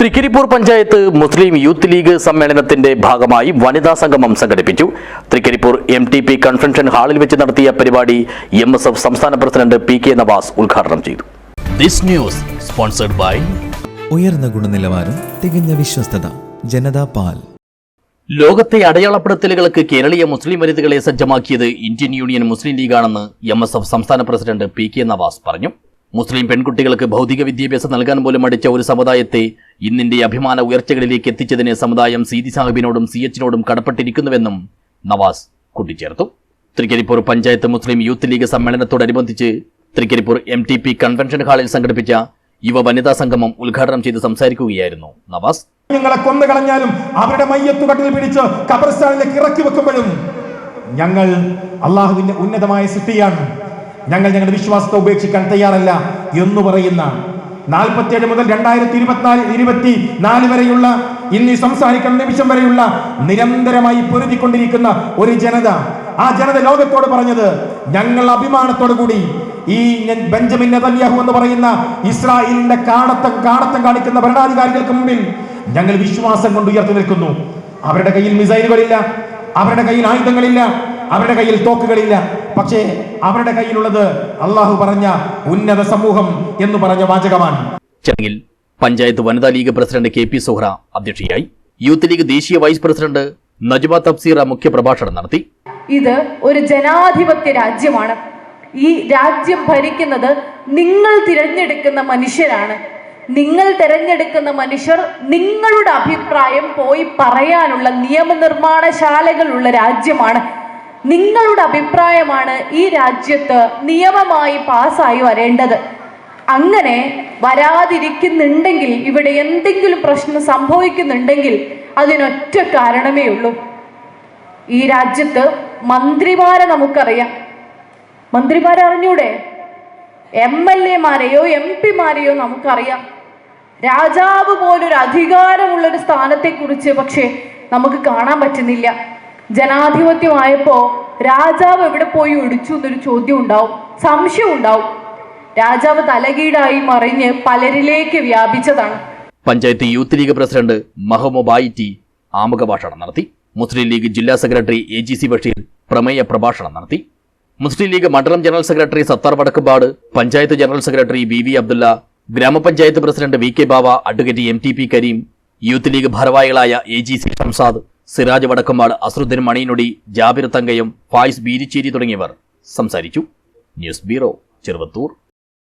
തൃക്കരിപ്പൂർ പഞ്ചായത്ത് മുസ്ലിം youth league സമ്മേളനത്തിന്റെ ഭാഗമായി വനിതാ സംഗമം സംഘടിപ്പിച്ചു. Trikaripur M T P convention ഹാളിൽ വെച്ച് നടത്തിയ പരിപാടി എം എസ് എഫ് സംസ്ഥാന പ്രസിഡന്റ് പി കെ നവാസ് ഉദ്ഘാടനം ചെയ്തു. ദിസ് ന്യൂസ് സ്പോൺസർഡ് ബൈ ഉയർന്ന ഗുണനിലവാരം തികഞ്ഞ വിശ്വസ്തത ജനതാ പാൽ. ലോകത്തെ അടയാളപ്പെടുത്തലുകൾക്ക് കേരളീയ മുസ്ലിം വനിതകളെ സജ്ജമാക്കിയത് ഇന്ത്യൻ യൂണിയൻ മുസ്ലിം ലീഗാണെന്ന് എം എസ് എഫ് സംസ്ഥാന പ്രസിഡന്റ് പി കെ നവാസ് പറഞ്ഞു. മുസ്ലിം പെൺകുട്ടികൾക്ക് ഭൗതിക വിദ്യാഭ്യാസം നൽകാൻ പോലും മടിച്ച ഒരു സമുദായത്തെ ഇന്നിന്റെ അഭിമാന ഉയർച്ചകളിലേക്ക് എത്തിച്ചതിന് സമുദായം സീതി സാഹിബിനോടും സി എച്ചിനോടും കടപ്പെട്ടിരിക്കുന്നുവെന്നും നവാസ് കൂട്ടിച്ചേർത്തു. തൃക്കരിപ്പൂർ പഞ്ചായത്ത് മുസ്ലിം youth league സമ്മേളനത്തോടനുബന്ധിച്ച് Trikaripur M T P convention ഹാളിൽ സംഘടിപ്പിച്ച യുവ വനിതാ സംഗമം ഉദ്ഘാടനം ചെയ്ത് സംസാരിക്കുകയായിരുന്നു നവാസ്. ഞങ്ങളെ കൊന്നു കളഞ്ഞാലും അവരുടെ മയ്യത്തുകട്ടിൽ പിടിച്ച് കബർസ്ഥാനിലേക്ക് ഇറക്കി വെക്കുമ്പോഴും ഞങ്ങൾ അള്ളാഹുവിന്റെ ഉന്നതമായ സൃഷ്ടിയാണ്. ഞങ്ങൾ ഞങ്ങളുടെ വിശ്വാസത്തെ ഉപേക്ഷിക്കാൻ തയ്യാറല്ല എന്ന് പറയുന്ന നാൽപ്പത്തിയേഴ് മുതൽ രണ്ടായിരത്തി ഇരുപത്തിനാല് ഇരുപത്തി നാല് വരെയുള്ള ഇന്ന് സംസാരിക്കുന്ന നിമിഷം വരെയുള്ള നിരന്തരമായി പൊരുതിക്കൊണ്ടിരിക്കുന്ന ഒരു ജനത. ആ ജനത ലോകത്തോട് പറഞ്ഞത് ഞങ്ങൾ അഭിമാനത്തോടു കൂടി ഈ ബെഞ്ചമിൻ നെതന്യാഹു എന്ന് പറയുന്ന ഇസ്രായേലിന്റെ കാണത്തം കാണത്തം കാണിക്കുന്ന ഭരണാധികാരികൾക്ക് മുമ്പിൽ ഞങ്ങൾ വിശ്വാസം കൊണ്ട് ഉയർത്തി നിൽക്കുന്നു. അവരുടെ കയ്യിൽ മിസൈലുകളില്ല അവരുടെ കയ്യിൽ ആയുധങ്ങളില്ല അവരുടെ കയ്യിൽ തോക്കുകളില്ല. പക്ഷേ അവരുടെ കയ്യിലുള്ളത് അള്ളാഹു പറഞ്ഞ ഉന്നത സമൂഹം എന്ന് പറഞ്ഞ വാചകമാണ്. ചടങ്ങിൽ panchayat Vanitha League president K P Suhra അധ്യക്ഷയായി യൂത്ത് ലീഗ് ദേശീയ വൈസ് പ്രസിഡന്റ് നജ്മ തബ്സീറ മുഖ്യപ്രഭാഷണം നടത്തി. ഇത് ഒരു ജനാധിപത്യ രാജ്യമാണ്. ഈ രാജ്യം ഭരിക്കുന്നത് നിങ്ങൾ തിരഞ്ഞെടുക്കുന്ന മനുഷ്യരാണ്. നിങ്ങൾ തിരഞ്ഞെടുക്കുന്ന മനുഷ്യർ നിങ്ങളുടെ അഭിപ്രായം പോയി പറയാനുള്ള നിയമനിർമ്മാണശാലകളുള്ള രാജ്യമാണ്. നിങ്ങളുടെ അഭിപ്രായമാണ് ഈ രാജ്യത്ത് നിയമമായി പാസ്സായി വരേണ്ടത്. അങ്ങനെ വരാതിരിക്കുന്നുണ്ടെങ്കിൽ ഇവിടെ എന്തെങ്കിലും പ്രശ്നം സംഭവിക്കുന്നുണ്ടെങ്കിൽ അതിനൊറ്റ കാരണമേ ഉള്ളൂ. ഈ രാജ്യത്ത് മന്ത്രിമാരെ നമുക്കറിയാം. മന്ത്രിമാരെ അറിഞ്ഞൂടെ? എം എൽ എമാരെയോ എം പിമാരെയോ നമുക്കറിയാം. രാജാവ് പോലൊരു അധികാരമുള്ളൊരു സ്ഥാനത്തെക്കുറിച്ച് പക്ഷേ നമുക്ക് കാണാൻ പറ്റുന്നില്ല. ജനാധിപത്യമായപ്പോ രാജാവ് എവിടെ പോയി ഒടിച്ചു എന്നൊരു ചോദ്യം ഉണ്ടാവും സംശയം ഉണ്ടാവും. രാജാവ് തലകീടായി മറിഞ്ഞ് പലരിലേക്ക് വ്യാപിച്ചതാണ്. പഞ്ചായത്ത് യൂത്ത് ലീഗ് പ്രസിഡന്റ് മഹമൊബായിറ്റി ആമുഖ ഭാഷണം നടത്തി. മുസ്ലിം ലീഗ് ജില്ലാ secretary A G C Basheer പ്രമേയ പ്രഭാഷണം നടത്തി. മുസ്ലിം ലീഗ് മണ്ഡലം general secretary Sathar Vadakkumpad panchayat general secretary V V Abdulla ഗ്രാമപഞ്ചായത്ത് president V K Bava advocate M T P Kareem Youth League ഭാരവാഹികളായ A G C Shamsad Siraj Vadakkumpad Azharuddin Maniyanodi Jabir തങ്കയും Fayis Beerichery തുടങ്ങിയവർ സംസാരിച്ചു. News bureau Cheruvathur.